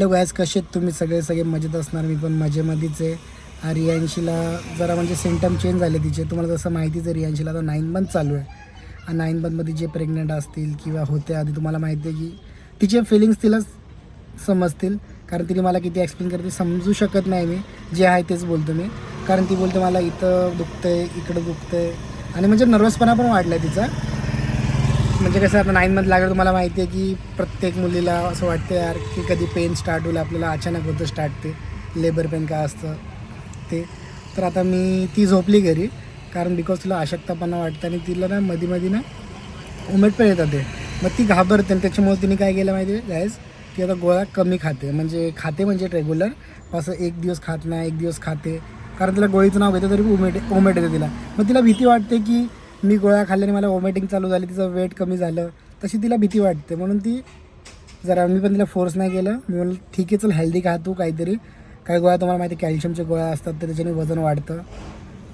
Hello gas कसे आहेत तुम्ही सगळे सगळे मजेत असणार मी पण मजेमध्येच आहे. हा रियांशीला जरा म्हणजे सिम्टम चेंज झाले तिचे. तुम्हाला जसं माहितीच आहे रियांशीला आता नाईन मंथ चालू आहे. नाईन मंथमध्ये जे प्रेग्नंट असतील किंवा होते आधी तुम्हाला माहिती आहे की तिचे फिलिंग्स तिला समजतील. कारण तिने मला किती एक्सप्लेन करते समजू शकत नाही मी. जे आहे तेच बोलतो मी. कारण ती बोलते मला इथं दुखतं आहे इकडं दुखतं आहे आणि म्हणजे नर्वसपणा पण वाढला आहे तिचा. म्हणजे कसं आता नाईन मंथ लागलं तुम्हाला माहिती आहे की प्रत्येक मुलीला असं वाटतं यार की कधी पेन स्टार्ट होईल आपल्याला अचानक होतं स्टार्ट ते. लेबर पेन काय असतं ते. तर आता मी ती झोपली घरी कारण बिकॉज तिला अशक्तपणा वाटतं आणि तिला ना मध्ये मध्ये ना उमेट पण येतात ते. मग ती घाबरते आणि त्याच्यामुळे तिने काय केलं माहिती आहे गॅस ती आता गोळ्या कमी खाते. म्हणजे खाते म्हणजे रेग्युलर असं एक दिवस खात नाही एक दिवस खाते. कारण तिला गोळीचं नाव घेतं तरी उमेट उमेट येते तिला. मग तिला भीती वाटते की मी गोळ्या खाल्ल्याने मला वॉमिटिंग चालू झाली तिचं वेट कमी झालं. तशी तिला भीती वाटते. म्हणून ती जरा मी पण तिला फोर्स नाही केलं. मी म्हणलं ठीक आहे चल हेल्दी खा तू काहीतरी. काही गोळ्या तुम्हाला माहिती कॅल्शियमच्या गोळ्या असतात तर त्याच्याने वजन वाढतं.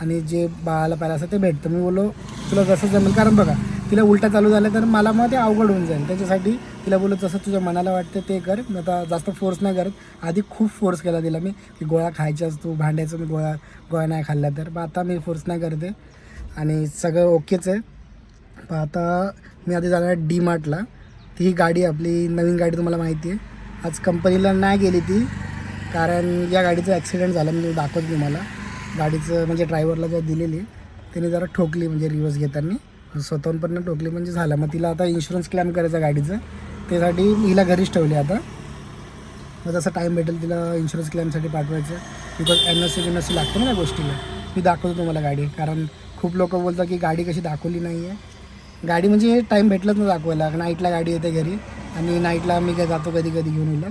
आणि जे बाळाला पाहिलं असतं ते भेटतं. मी बोललो तुला जसं जमेल कारण बघा तिला उलटा चालू झालं तर मला मग ते अवघड होऊन जाईल. त्याच्यासाठी तिला बोललो जसं तुझ्या मनाला वाटतं ते कर. मी आता जास्त फोर्स नाही करत. आधी खूप फोर्स केला तिला मी की गोळ्या खायच्याच तू भांडायचं मी गोळ्या गोळ्या नाही खाल्ल्या तर. मग आता मी फोर्स नाही करते. आणि सगळं ओकेच आहे. पण आता मी आधी जाणार डी मार्टला ती ही गाडी आपली नवीन गाडी तुम्हाला माहिती आहे. आज कंपनीला नाही गेली ती कारण या गाडीचं ॲक्सिडेंट झालं मी दाखवतो तुम्हाला. गाडीचं म्हणजे ड्रायव्हरला जर दिलेली त्याने जरा ठोकली म्हणजे रिवर्स घेताना. स्वतःहून पण ठोकली म्हणजे झालं. मग तिला आता इन्शुरन्स क्लेम करायचं गाडीचं. त्यासाठी हिला घरीच ठेवली आता. मग जसं टाईम भेटेल तिला इन्शुरन्स क्लेमसाठी पाठवायचं. Because N S C N S C लागतो ना त्या गोष्टीला. मी दाखवतो तुम्हाला गाडी कारण खूप लोक बोलतात की गाडी कशी दाखवली नाही आहे गाडी म्हणजे टाईम भेटलंच ना दाखवायला. नाईटला गाडी येते घरी आणि नाईटला मी काय जातो कधी कधी घेऊन येईल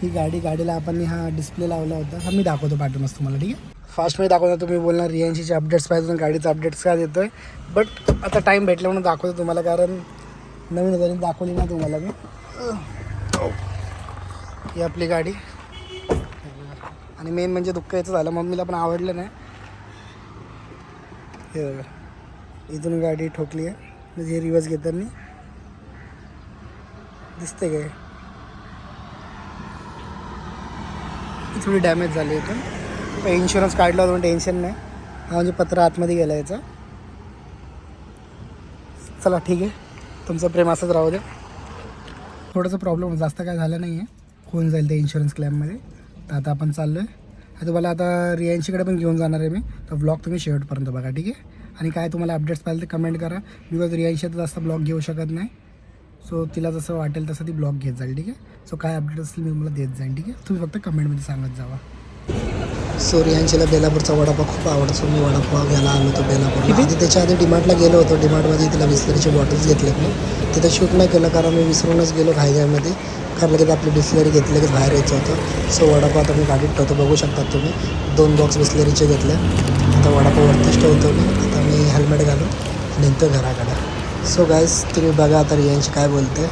ती गाडी गाडीला आपण हा डिस्प्ले लावला होता. हा मी दाखवतो पाठवूनच तुम्हाला ठीक आहे? फास्टमध्ये दाखवतो तुम्ही बोलणार रियांशीचे अपडेट्स पाहिजे गाडीचं अपडेट्स काय देतो आहे बट आता टाईम भेटला म्हणून दाखवतो तुम्हाला कारण नवीन घरी दाखवली ना तुम्हाला मी. ही आपली गाडी. आणि मेन म्हणजे दुःख याचं झालं. मम्मीला पण आवडलं नाही. हे बघा इथून गाडी ठोकली आहे म्हणजे रिवर्स घेताना दिसते काय थोडी डॅमेज झाली इथून। इन्शुरन्स काढला होता टेन्शन नाही. हा म्हणजे पत्र आतमध्ये गेला याचा. चला ठीक आहे. तुमचं प्रेम असंच राहू द्या. थोडंसं प्रॉब्लेम जास्त काय झालं नाही आहे होऊन जाईल ते इन्शुरन्स क्लेममध्ये तर आता आपण चाललो आहे आता तुम्हाला आता रियांशीकडे पण घेऊन जाणार आहे मी. तर ब्लॉग तुम्ही शेवटपर्यंत बघा ठीक आहे? आणि काय तुम्हाला अपडेट्स पाहिजे ते कमेंट करा. बिकॉज रियांशी आता जास्त ब्लॉग घेऊ शकत नाही. सो तिला जसं वाटेल तसं ती ब्लॉग घेत जाईल ठीक आहे? सो काय अपडेट असतील मी तुम्हाला देत जाईन ठीक आहे? तुम्ही फक्त कमेंटमध्ये सांगत जावा. सो रियांशीला बेलापूरचा वडापाव खूप आवडतो. मी वडापाव घ्यायला आलो होतो बेलापूरला. आधी त्याच्या आधी डिमार्टला गेलो होतो. डिमार्टमध्ये तिला बिस्लरीचे बॉटल्स घेतले मी. तिथं शूट नाही केलं कारण मी विसरूनच गेलो घाईघाईमध्ये. कारण लगेच आपली बिस्लरी घेतली लगेच बाहेर यायचं होतं. सो वडापाव आता मी गाडीत ठेवतो. बघू शकतात तुम्ही. दोन बॉक्स बिस्लरीचे घेतले आता वडापाव वरतीच ठेवतो मी. आता मी हेल्मेट घालून निघतो घराकडे. सो गाईज तुम्ही बघा आता रियांशी काय बोलते.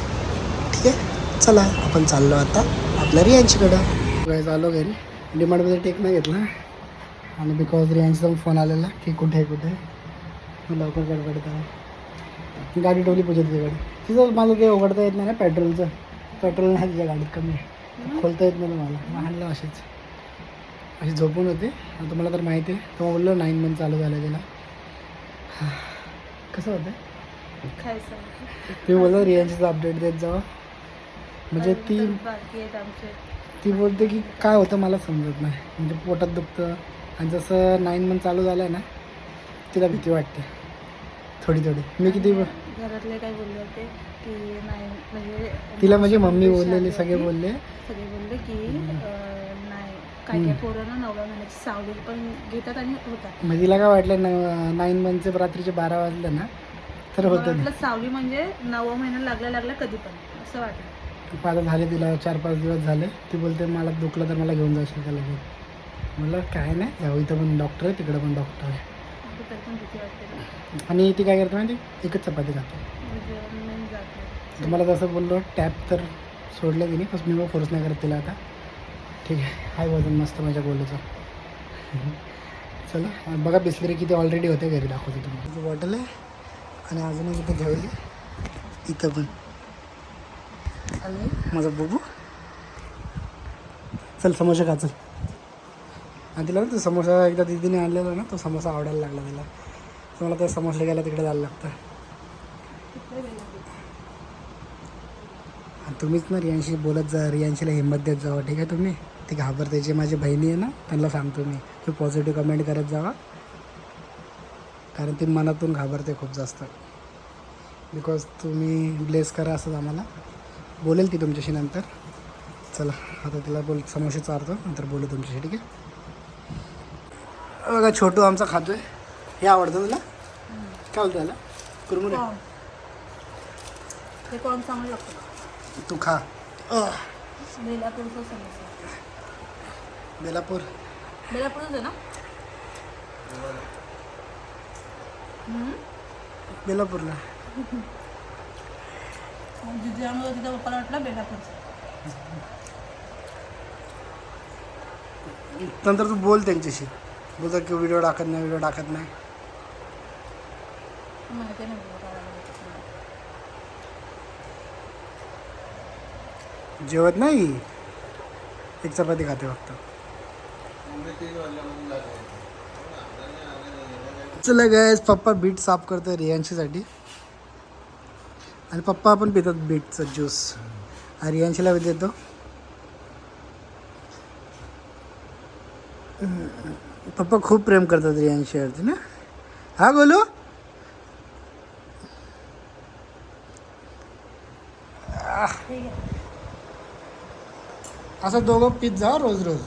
ठीक आहे? चला आपण चाललो आता आपल्या रियांशीकडं. गाईज आलो घरी. डिमांडमध्ये टेक नाही घेतला. आणि बिकॉज रियांचा पण फोन आलेला की कुठे आहे कुठे आहे? लवकर गडबडत आहे गाडी ठेवली पूजा गाडी तिथं मला काही उघडता येत नाही ना पेट्रोलचं पेट्रोल नाही तिच्या गाडीत कमी खोलता येत नाही मला. मग आणलं असेच. अशी झोपून होते. तुम्हाला तर माहिती आहे. तेव्हा बोललो नाईन मंथ चालू झालं त्याला कसं होतं? तुम्ही बोललो रियांशीचं अपडेट देत जावं. म्हणजे ती अजून तर बाकी आहेत आमचे. ती बोलते की काय होतं मला समजत नाही. म्हणजे पोटात दुखतं. आणि जसं नाईन मंथ चालू झालं आहे ना तिला भीती वाटते. थोडी थोडी. मी किती घरातले काय बोलले होते की नाही म्हणजे तिला म्हणजे मम्मी बोललेली सगळे बोलले. सगळे बोलले की नाही काय काय पोरांना नवव्या महिन्याची सावली पण घेतात आणि होतात. मग तिला काय वाटलं न नाईन मंथचे रात्रीचे बारा वाजले ना तर होतं सावली म्हणजे नववा महिना लागल्या लागल्या कधी पण असं वाटलं. आता झाले तिला चार पाच दिवस झाले. ती बोलते मला दुखलं तर मला घेऊन जाशील का लगेच? म्हणलं काय नाही जाऊ इथं पण डॉक्टर आहे तिकडं पण डॉक्टर आहे. आणि ती काय करते माहिती एकच चपाती खाते. म्हणजे तुम्हाला जसं बोललो टॅप तर सोडलं की नाही पण मी मग फोर्स नाही करत तिला आता. ठीक आहे. हाय वजन मस्त माझ्या गोलीचं. चला बघा बिस्लरी किती ऑलरेडी होते घरी दाखवते तुम्हाला. बॉटल आहे आणि अजून इथं ठेवली. इथं पण. आणि माझा बघू. चल समोसा खा चल. आणि तिला ना तो समोसा एकदा दिदीने आणलेला ना तो समोसा आवडायला लागला तिला. तुम्हाला मला त्या समोसा घ्यायला तिकडे जायला लागतं. आणि तुम्हीच ना रियांशी बोलत जा रियांशीला हिंमत देत जावा ठीक आहे तुम्ही? ती घाबरते जे माझी बहिणी आहे ना त्यांना सांगतो मी. तू पॉझिटिव्ह कमेंट करत जावा. कारण ती मनातून घाबरते खूप जास्त. बिकॉज तुम्ही ब्लेस करा असंच आम्हाला. बोलेल ती तुमच्याशी नंतर. चला आता तिला बोल समोसे चारतो नंतर बोलू तुमच्याशी ठीक आहे? बघा छोटू आमचा खातोय. हे आवडतं तुला? काय बोलतो त्याला? कुरमुरे? ते कॉर्न चांगलं लागतं. तू खा. बेलापूरचा समोसा. बेलापूर. बेलापूरच आहे ना? हम्म. पप्पाला वाटलं बेलापूरचं. नंतर तू बोल त्यांच्याशी. बोलता की व्हिडिओ टाकत नाही व्हिडिओ टाकत नाही. मला. जेवत नाही? एक चपाती खाते फक्त. चला गॅस पप्पा बीट साफ करतो रियांशीसाठी आणि पप्पा पण पितात बीटचं ज्यूस. हरियांशीला देतो. पप्पा खूप प्रेम करतात रियांशीवरती ना? हा बोलू असं दोघं पित जा रोज रोज.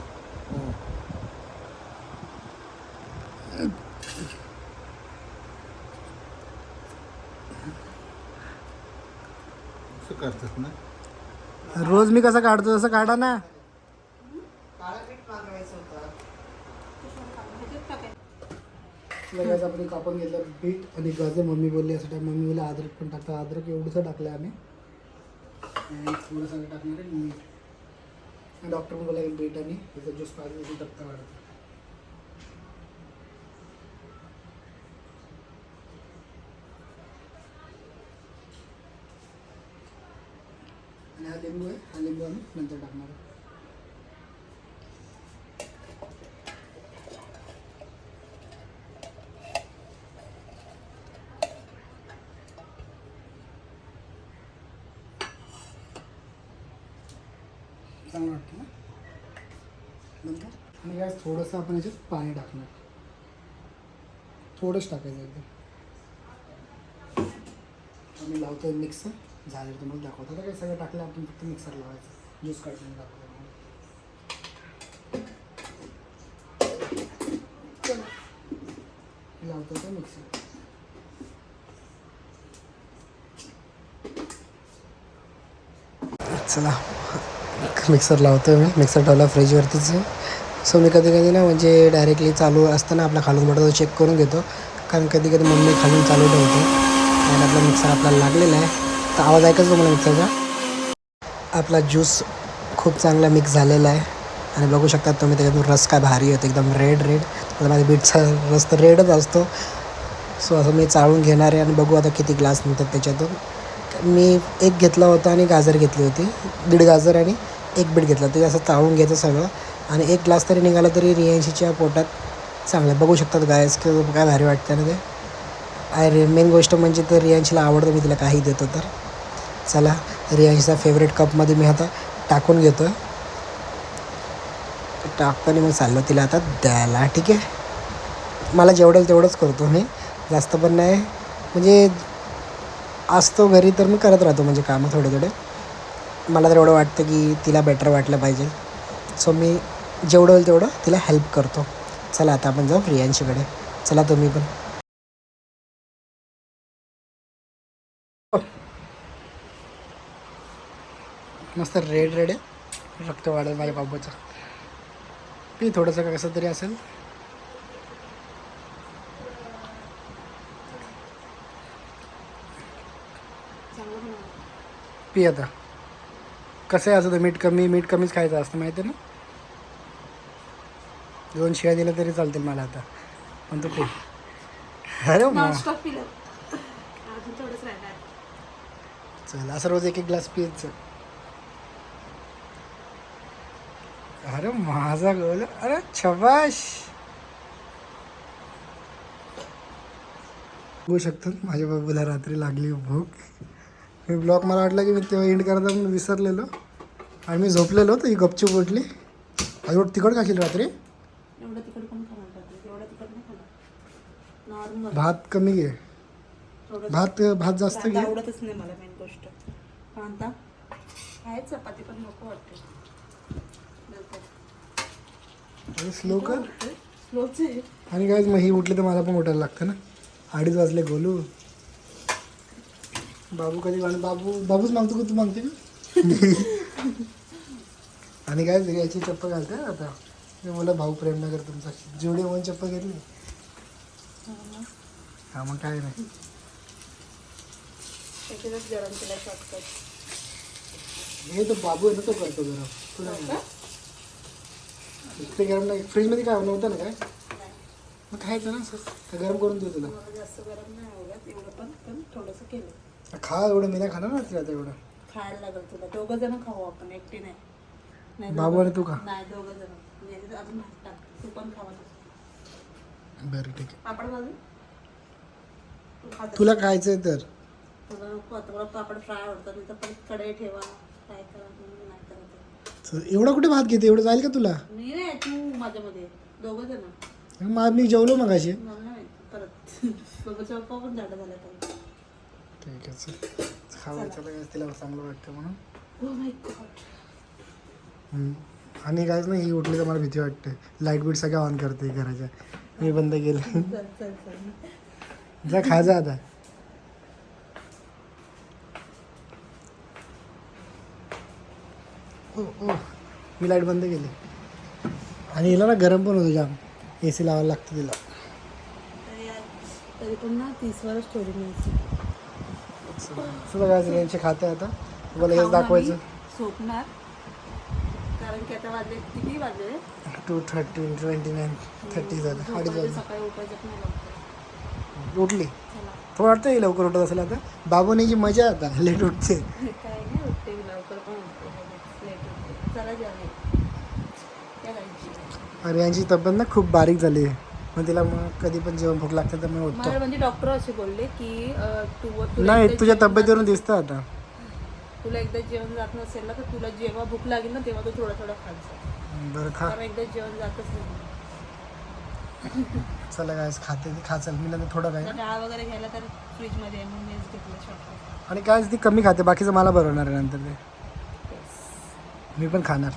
असं करतात ना? रोज मी कसं काढतो तसं काढा ना. लगेच आपण कापून घेतलं बीट आणि गाजर. मम्मी बोलली असं टाइम मम्मी बोलली अद्रक पण टाकतं अद्रक एवढंसं टाकलं आम्ही. आणि थोडंसं टाकणार आहे मीठ. डॉक्टर पण बोला की बीट आणि त्याचा ज्यूस पाहिजे टक्का वाढत आणि हा लिंबू आहे. हा लिंबू आम्ही नंतर टाकणार आहोत चांगलं वाटतं ना? नंतर? आणि गॅस थोडंसं आपण याच्यात पाणी टाकणार. थोडंच टाकायचं एकदम. आम्ही लावतोय मिक्सर. झालं तुम्हाला दाखवतो. आता काय सगळं टाकलं आपण फक्त मिक्सर लावायचं. ज्यूस काढून दाखवतो लावतो तो मिक्सर चला मिक्सर लावतो मी. मिक्सर ठेवला फ्रीजवरतीच सो मी कधी कधी ना म्हणजे डायरेक्टली चालू असताना आपला खालून पडतो चेक करून घेतो. कारण कधी कधी मम्मी खालून चालू ठेवते. आणि आपला मिक्सर आपल्याला लागलेला आहे. तर आवाज ऐकायचा तुम्हाला मिक्सरचा आपला ज्यूस खूप चांगला मिक्स झालेला आहे. आणि बघू शकता तुम्ही त्याच्यातून रस काय भारी होतो एकदम रेड रेड आता माझ्या बीटचा रस तर रेडच असतो. सो असं मी चाळून घेणार आहे आणि बघू आता किती ग्लास मिळतात त्याच्यातून. मी एक घेतला होता आणि गाजर घेतली होती. दीड गाजर आणि एक बीट घेतला. ते असं चाळून घ्यायचं सगळं. आणि एक ग्लास तरी निघाला तरी रियांशीच्या पोटात चांगलं बघू शकतात गायस की काय भारी वाटतं ना ते. अरे मेन गोष्ट म्हणजे तर रियांशीला आवडतं मी तिला काही देतो तर. चला रियांशीचा फेवरेट कपमध्ये मी आता टाकून घेतो आहे टाकताना मग चाललो तिला आता द्यायला ठीक आहे? मला जेवढं तेवढंच करतो मी. जास्त पण नाही. म्हणजे असतो घरी तर मी करत राहतो म्हणजे कामं थोडे थोडे. मला तर एवढं वाटतं की तिला बेटर वाटलं पाहिजे. सो मी जेवढं होईल तेवढं तिला हेल्प करतो. चला आता आपण जाऊ रियांशीकडे. चला तुम्ही पण. मस्त रेड रेड आहे. रक्त वाढेल माझ्या बाबाचं. पी थोडंसं कसं तरी असेल. पी आता. कसं आहे असं तर मीठ कमी मीठ कमीच खायचं असतं माहिती आहे ना? दोन शिव्या दिल्या तरी चालतील मला आता. पण तू पी. अरे. चल असं रोज एक एक ग्लास पियचं अरे माझा गोल. अरे छबाश बघू शकतात माझ्या बाबूला रात्री लागली भूक. मी ब्लॉग मला वाटलं की मी तेव्हा एंड करता म्हणून विसरलेलो. आणि मी झोपलेलो तर ही गपचूप उठली. खाशील रात्री? एवढं तिकड खाणार नॉर्मल भात कमी घे. भात भात जास्त घे. आवडतच नाही मला मेन गोष्ट. कांदा आहे चपाती पण नको वाटते. आणि स्लो कर. आणि काय मग ही उठली तर मला पण उठायला लागतं ना. अडीच वाजले गोलू. बाबू कधी बाबू बाबूच मागतो का तू मागते का? आणि काय याची चप्पल घालते आता. मी बोला भाऊ प्रेमनगर तुमचा. जेवढे म्हणून चप्पल घेतली. हा मग काय नाही. हे तो बाबू आहे ना तो करतो गरम. तुला इकडे गरम नाही. फ्रीजमध्ये काय नव्हतं ना काय? मग खायचं ना असं? का गरम करून देऊ तुला? जास्त गरम नाही आवडत एवढं पण पण थोडंसं केलं. खा एवढं मी नाही खाणार ना रात्री आता एवढं. खायला लागेल तुला. दोघं जण खाऊ आपण एकटी नाही. नाही बाबू आणि तू खा. नाही दोघं जण. म्हणजे अजून भात टाक. तू पण खावा. बरं ठीक आहे. पापड तू. तुला खायचंय तर. तुला नको आता मला पापड फ्राय आवडतात. नाही तर परत कढई ठेवा. फ्राय करा? तर एवढा कुठे भात घेते? एवढं जाईल का तुला? मी नाही तू माझ्यामध्ये. दोघं जण. मग मी जेवलो मग अशी मला नाही माहिती परत. बाबाचा पप्पा पण झाडं झालं पाहिजे ठीक आहे चल. खावं चला. guys, तिला चांगलं वाटतं म्हणून. हो माय गॉड हम्म. आणि काहीच नाही ही उठली तर मला भीती वाटते. लाइट बीट सगळ्या ऑन करते घराच्या. मी बंद केलं. चल चल चल. जा खा जा आता. ओ ओ मी लाइट बंद केली. आणि हिला ना गरम पण होतं जाम. ए सी लावायला लागतं तिला. तरी आज- तरी पण ना तीस चला काय यांचे खाते आता. तुम्हाला हेच दाखवायचं. झोपणार. कारण की आता वाजले किती वाजले? Two thirty twenty nine thirty झालं अडीच वाजले सकाळी उठायचं नाही लवकर उठली. चला. थोडं वाटतं ही लवकर उठत असेल आता. बाबूनेची मजा आता लेट उठते मी लवकर पण उठते लेट उठते चला जेवायला काय करायची अरे यांची तब्येत ना खूप बारीक झाली आहे. मग तिला मग कधी पण जेवण भूक लागते तर मी उठतो. मला म्हणजे डॉक्टर असे बोलले की अं, तू तुला नाही एकदा तुझ्या जेवण तब्येतीवरून जात- दिसतं आता. तुला एकदा जेवण जात नसेल ना तर तुला जेव्हा भूक लागेल ना तेव्हा तू थोडं थोडं खायचं बरं खा. कारण एकदा जेवण जातच नाही. चला काय खाते ती खा चल. मी नंतर थोडं काय डाळ वगैरे घ्यायला तर फ्रीजमध्ये आहे म्हणून मीच घेतलं आणि काय ती कमी खाते. बाकीचं मला बरवणार आहे नंतर ते. मी पण खाणार.